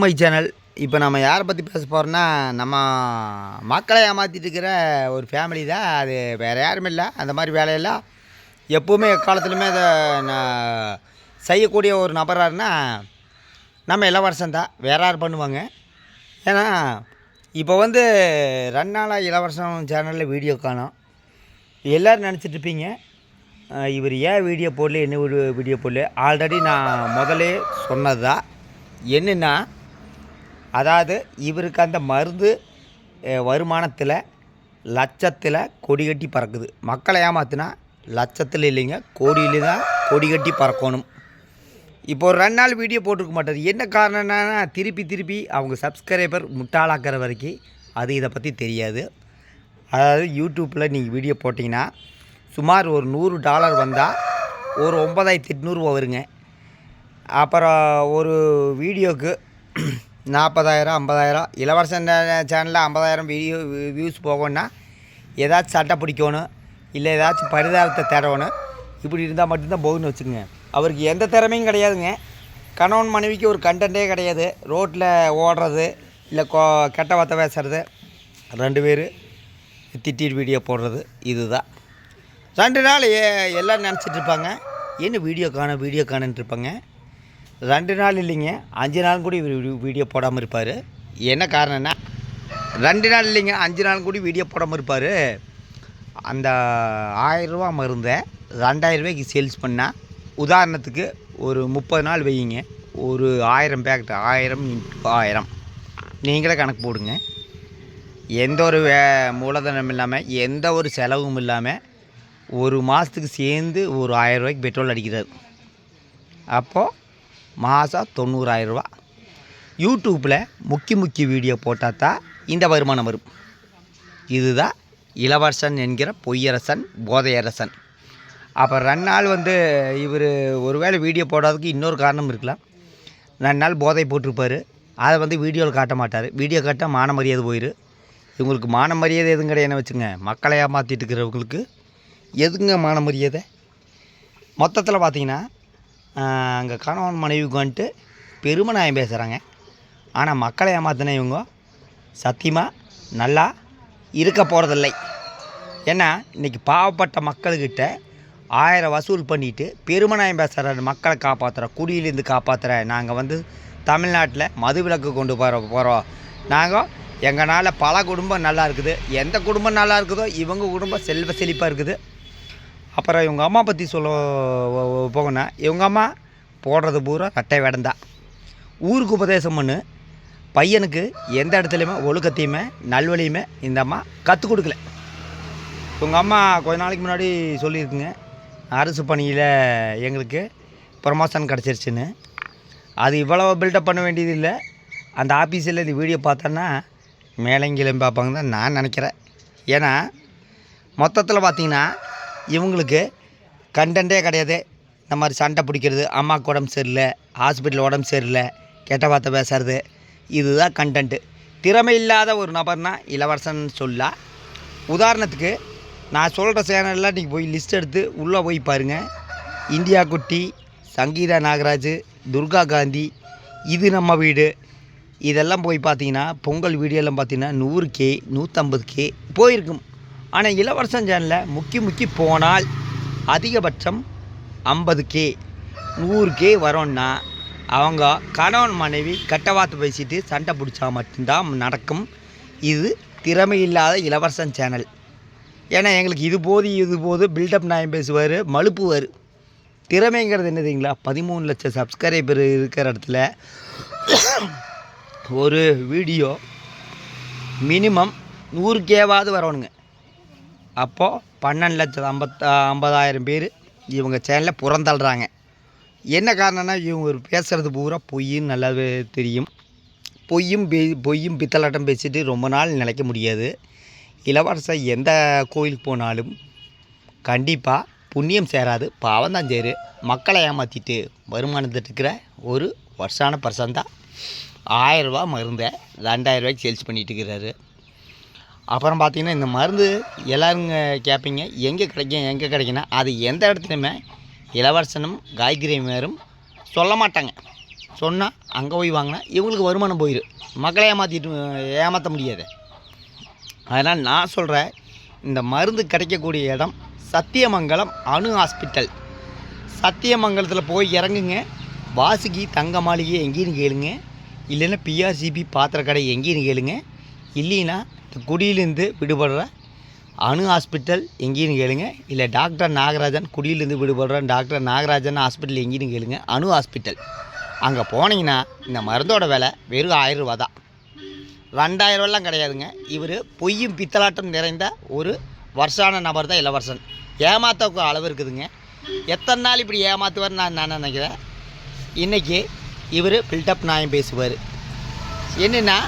My channel இப்போ நம்ம யாரை பற்றி பேச போகிறோன்னா நம்ம மக்களை ஏமாற்றிட்டு இருக்கிற ஒரு ஃபேமிலி தான். அது வேறு யாரும் இல்லை. அந்த மாதிரி வேலையெல்லாம் எப்போவுமே எக்காலத்துலையுமே அதை நான் செய்யக்கூடிய ஒரு நபராருன்னா நம்ம இளவரசன் தான். வேற யார் பண்ணுவாங்க? ஏன்னா இப்போ வந்து ரெண்டு நாளாக இளவரசன் சேனலில் வீடியோ காணும். எல்லோரும் நினச்சிட்ருப்பீங்க இவர் ஏன் வீடியோ போடல? என்ன வீடியோ போடல? ஆல்ரெடி நான் முதலே சொன்னது தான் என்னென்னா அதாவது இவருக்கு அந்த மருந்து வருமானத்தில் லட்சத்தில் கொடி கட்டி பறக்குது. மக்களை ஏமாத்துனா லட்சத்தில் இல்லைங்க கோடியில தான் கொடி கட்டி பறக்கணும். இப்போ ஒரு ரெண்டு நாள் வீடியோ போட்டிருக்க மாட்டார் என்ன காரணம்னா திருப்பி திருப்பி அவங்க சப்ஸ்கிரைபர் முட்டாளாக்கிற வரைக்கும் அது இதை பற்றி தெரியாது. அதாவது யூடியூப்பில் நீங்கள் வீடியோ போட்டிங்கன்னா சுமார் ஒரு நூறு டாலர் வந்தால் ஒரு ஒன்பதாயிரத்தி எட்நூறுவா வருங்க. அப்புறம் ஒரு வீடியோக்கு நாற்பதாயிரம் ஐம்பதாயிரம். இளவரசன் சேனலில் ஐம்பதாயிரம் வீடியோ வியூஸ் போகணுன்னா ஏதாச்சும் சட்டை பிடிக்கணும் இல்லை ஏதாச்சும் பரிதாபத்தை தரணும் இப்படி இருந்தால் மட்டும்தான் போகுன்னு வச்சுக்கோங்க. அவருக்கு எந்த திறமையும் கிடையாதுங்க. கணவன் மனைவிக்கு ஒரு கண்டென்ட்டே கிடையாது. ரோட்டில் ஓடுறது இல்லை கோ கெட்ட வார்த்தை பேசுறது ரெண்டு பேர் திட்டிட்டு வீடியோ போடுறது இதுதான். ரெண்டு நாள் எல்லாம் நினச்சிட்ருப்பாங்க என்ன வீடியோ காண வீடியோ காணுன்ட்டு இருப்பாங்க. ரெண்டு நாள் இல்லைங்க அஞ்சு நாள் கூட இவர் வீடியோ- வீடியோ போடாமல் இருப்பார். என்ன காரணம்னா ரெண்டு நாள் இல்லைங்க அஞ்சு நாள் கூட வீடியோ போடாமல் இருப்பார். அந்த ஆயிரரூவா மருந்தை ரெண்டாயிரரூபாய்க்கு சேல்ஸ் பண்ணால் உதாரணத்துக்கு ஒரு முப்பது நாள் வையுங்க ஒரு ஆயிரம் பேக்கெட் ஆயிரம் இன்ட்டு ஆயிரம். நீங்களே கணக்கு போடுங்க. எந்த ஒரு வே மூலதனம் இல்லாமல் எந்த ஒரு செலவும் இல்லாமல் ஒரு மாதத்துக்கு சேர்ந்து ஒரு ஆயிரம் ரூபாய்க்கு பெட்ரோல் அடிக்கிறார். அப்போது மாதம் தொண்ணூறாயிரரூவா யூடியூப்பில் முக்கிய முக்கிய வீடியோ போட்டால் தான் இந்த வருமானம் வரும். இதுதான் இளவரசன் என்கிற பொய்யரசன் போதையரசன். அப்போ ரெண்டு நாள் வந்து இவர் ஒருவேளை வீடியோ போடாததுக்கு இன்னொரு காரணம் இருக்கலாம். ரெண்டு நாள் போதை போட்டிருப்பார். அதை வந்து வீடியோவில் காட்ட மாட்டார். வீடியோ காட்டால் மான மரியாதை போயிடும் இவங்களுக்கு மான மரியாதை எதுவும் கிடையாதுன்னு வச்சுங்க மக்களை ஏமாற்றிட்டு இருக்கிறவங்களுக்கு எதுங்க மான மரியாதை? மொத்தத்தில் பார்த்தீங்கன்னா அங்கே கணவன் மனைவிக்கு வந்துட்டு பெருமை நியாயம் பேசுகிறாங்க ஆனால் மக்களை ஏமாத்தின இவங்க சத்தியமாக நல்லா இருக்க போகிறதில்லை ஏன்னா இன்றைக்கி பாவப்பட்ட மக்கள்கிட்ட ஆயிரம் வசூல் பண்ணிவிட்டு பெருமநாயம் பேசுகிற மக்களை காப்பாற்றுற குடியிலேருந்து காப்பாற்றுற நாங்கள் வந்து தமிழ்நாட்டில் மதுவிலக்கு கொண்டு போகிற போகிறோம் நாங்கள் எங்களால் பல குடும்பம் நல்லா இருக்குது. எந்த குடும்பம் நல்லா இருக்குதோ இவங்க குடும்பம் செல்வ செழிப்பாக இருக்குது. அப்புறம் இவங்க அம்மா பற்றி சொல்ல போகணும் இவங்க அம்மா போடுறது பூரா கட்டை வேடந்தான் ஊருக்கு உபதேசம் பண்ணு. பையனுக்கு எந்த இடத்துலையுமே ஒழுக்கத்தையுமே நல்வழியுமே இந்த அம்மா கற்றுக் கொடுக்கல. உங்கள் அம்மா கொஞ்ச நாளைக்கு முன்னாடி சொல்லியிருக்குங்க. அரசு பணியில் எங்களுக்கு ப்ரமோஷன் கிடச்சிருச்சுன்னு. அது இவ்வளோ பில்டப் பண்ண வேண்டியது இல்லை. அந்த ஆஃபீஸில் இந்த வீடியோ பார்த்தோன்னா மேலங்கிலும் பார்ப்பாங்க தான் நான் நினைக்கிறேன். ஏன்னா மொத்தத்தில் பார்த்தீங்கன்னா இவங்களுக்கு கண்டென்ட்டே கிடையாது. இந்த மாதிரி சண்டை பிடிக்கிறது அம்மாவுக்கு உடம்பு சரியில்லை ஹாஸ்பிட்டல் உடம்பு சரியில்லை கெட்ட வார்த்தை பேசுறது இதுதான் கண்டென்ட்டு திறமை இல்லாத ஒரு நபர்னா இளவரசன் சொல்லலாம் உதாரணத்துக்கு நான் சொல்கிற சேனலில் நீங்கள் போய் லிஸ்ட் எடுத்து உள்ளே போய் பாருங்கள் இந்தியா குட்டி சங்கீதா நாகராஜ் துர்கா காந்தி இது நம்ம வீடு. இதெல்லாம் போய் பார்த்தீங்கன்னா பொங்கல் வீடியோலாம் பார்த்தீங்கன்னா நூறு கே நூற்றம்பது கே போயிருக்கும். ஆனால் இளவரசன் சேனலில் முக்கி முக்கி போனால் அதிகபட்சம் ஐம்பது கே நூறு கே வரோன்னா அவங்க கணவன் மனைவி கட்டவாத்து பேசிட்டு சண்டை பிடிச்சா மட்டும்தான் நடக்கும். இது திறமை இல்லாத இளவரசன் சேனல். ஏன்னா எங்களுக்கு இது போது இது போது பில்டப் நாயம் பேசுவார் மழுப்புவார். திறமைங்கிறது என்னதுங்களா பதிமூணு லட்சம் சப்ஸ்கிரைபர் இருக்கிற இடத்துல ஒரு வீடியோ மினிமம் நூறு கேவாவது வரணுங்க. அப்போது பன்னெண்டு லட்சம் ஐம்பத் ஐம்பதாயிரம் பேர் இவங்க சேனலில் புறந்தள்ளுறாங்க. என்ன காரணம்னா இவங்க பேசுகிறது பூரா பொய்ன்னு நல்லாவே தெரியும். பொய்யும் பே- பொய்யும் பித்தலாட்டம் பேசிட்டு ரொம்ப நாள் நிலைக்க முடியாது. இளவரசர் எந்த கோயிலுக்கு போனாலும் கண்டிப்பாக புண்ணியம் சேராது பாவம் தான் சேரு. மக்களை ஏமாற்றிட்டு வருமானத்தை இருக்கிற ஒரு வருஷான பர்சன் தான் ரூபா மருந்தை ரெண்டாயிரம் ரூபாய்க்கு சேல்ஸ் பண்ணிட்டு இருக்கிறாரு. அப்புறம் பார்த்தீங்கன்னா இந்த மருந்து எல்லாருங்க கேட்பீங்க. எங்கே கிடைக்கும் எங்கே கிடைக்குன்னா அது எந்த இடத்துலையுமே இளவரசனும் காய்கறி மேரும் சொல்ல மாட்டாங்க. சொன்னால் அங்கே போய் வாங்கினா இவங்களுக்கு வருமானம் போயிடும் மக்களை ஏமாற்றிட்டு ஏமாற்ற முடியாது. அதனால் நான் சொல்கிறேன் இந்த மருந்து கிடைக்கக்கூடிய இடம் சத்தியமங்கலம் அணு ஹாஸ்பிட்டல். சத்தியமங்கலத்தில் போய் இறங்குங்க. வாசுகி தங்க மாளிகை எங்கேன்னு கேளுங்க. இல்லைன்னா பிஆர்சிபி பாத்திர கடை எங்கேன்னு கேளுங்க. இல்லைன்னா குடியிலேருந்து விடுபடுற அணு ஹாஸ்பிட்டல் எங்கேன்னு கேளுங்க. இல்லை டாக்டர் நாகராஜன் குடியிலேருந்து விடுபடுற டாக்டர் நாகராஜன் ஹாஸ்பிட்டல் எங்கேன்னு கேளுங்க. அணு ஹாஸ்பிட்டல் அங்கே போனீங்கன்னா இந்த மருந்தோட விலை வெறும் ஆயிரம் ரூபா தான். ரெண்டாயிரூவாலாம் கிடையாதுங்க. இவர் பொய்யும் பித்தலாட்டம் நிறைந்த ஒரு வருஷான நபர் தான் இளவரசன். ஏமாத்தக்கு அளவு இருக்குதுங்க. எத்தனை நாள் இப்படி ஏமாத்துவார் நான் நான் நினைக்கிறேன்? இன்றைக்கி இவர் பில்டப் நாயம் பேசுவார். என்னென்னா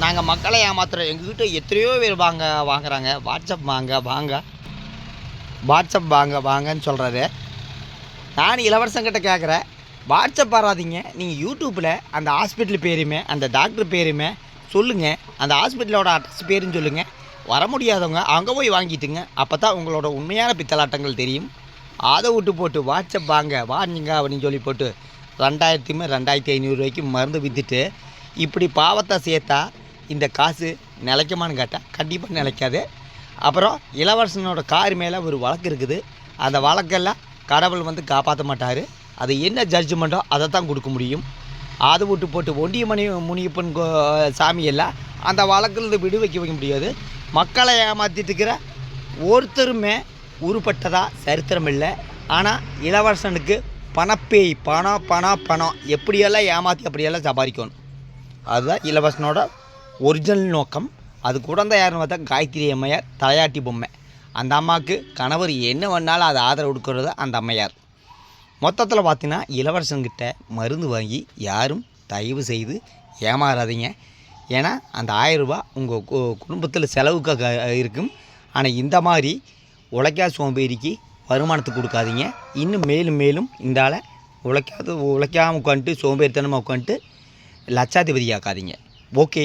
நாங்கள் மக்களை ஏமாத்துறோம். எங்ககிட்ட எத்தனையோ பேர் வாங்க வாங்குறாங்க. வாட்ஸ்அப் வாங்க வாங்க. வாட்ஸ்அப் வாங்க வாங்கன்னு சொல்கிறாரு நான் இளவரசங்கிட்ட கேட்குறேன் வாட்ஸ்அப் வராதீங்க நீங்கள் யூடியூப்பில் அந்த ஹாஸ்பிட்டல் பேருமே அந்த டாக்டர் பேருமே சொல்லுங்கள் அந்த ஹாஸ்பிட்டலோட அட்ரஸ் பேருன்னு சொல்லுங்கள் வர முடியாதவங்க அங்கே போய் வாங்கிட்டுங்க. அப்போ தான் உங்களோட உண்மையான பித்தலாட்டங்கள் தெரியும். அதை விட்டு போட்டு வாட்ஸ்அப் வாங்க வாங்குங்க அப்படின்னு சொல்லி போட்டு ரெண்டாயிரத்துமே ரெண்டாயிரத்தி ஐநூறுரூவாய்க்கு மருந்து விற்றுட்டு இப்படி பாவத்தை சேர்த்தா இந்த காசு நிலைக்குமான்னு கேட்டால் கண்டிப்பாக நிலைக்காது. அப்புறம் இளவரசனோட கார் மேலே ஒரு வழக்கு இருக்குது. அந்த வழக்கெல்லாம் கடவுள் வந்து காப்பாற்ற மாட்டார். அது என்ன ஜட்ஜ்மெண்ட்டோ அதை தான் கொடுக்க முடியும். அதை விட்டு போட்டு ஒண்டியமணி முனியப்பன் கோ சாமியெல்லாம் அந்த வழக்கிலிருந்து விடு வைக்க வைக்க முடியாது. மக்களை ஏமாற்றிட்டு இருக்கிற ஒருத்தருமே உருப்பட்டதாக சரித்திரம் இல்லை. ஆனால் இளவரசனுக்கு பணப்பேய் பணம் பணம் பணம் எப்படியெல்லாம் ஏமாற்றி அப்படியெல்லாம் சம்பாதிக்கணும். அதுதான் இளவரசனோட ஒரிஜினல் நோக்கம். அது குழந்தை யாருன்னு பார்த்தா காயத்ரி அம்மையார் தலையாட்டி பொம்மை. அந்த அம்மாவுக்கு கணவர் என்ன பண்ணாலும் அதை ஆதரவு கொடுக்கறது அந்த அம்மையார். மொத்தத்தில் பார்த்தீங்கன்னா இளவரசன்கிட்ட மருந்து வாங்கி யாரும் தயவு செய்து ஏமாறாதீங்க. ஏன்னா அந்த ஆயிரரூபா உங்கள் குடும்பத்தில் செலவுக்கு இருக்கும். ஆனால் இந்த மாதிரி உழைக்கா சோம்பேறிக்கு வருமானத்துக்கு கொடுக்காதீங்க. இன்னும் மேலும் மேலும் இந்தால் உழைக்காத உழைக்காமல் உட்காந்துட்டு சோம்பேறித்தனமாக உட்காந்துட்டு லட்சாதிபதி ஆக்காதீங்க ஓகே.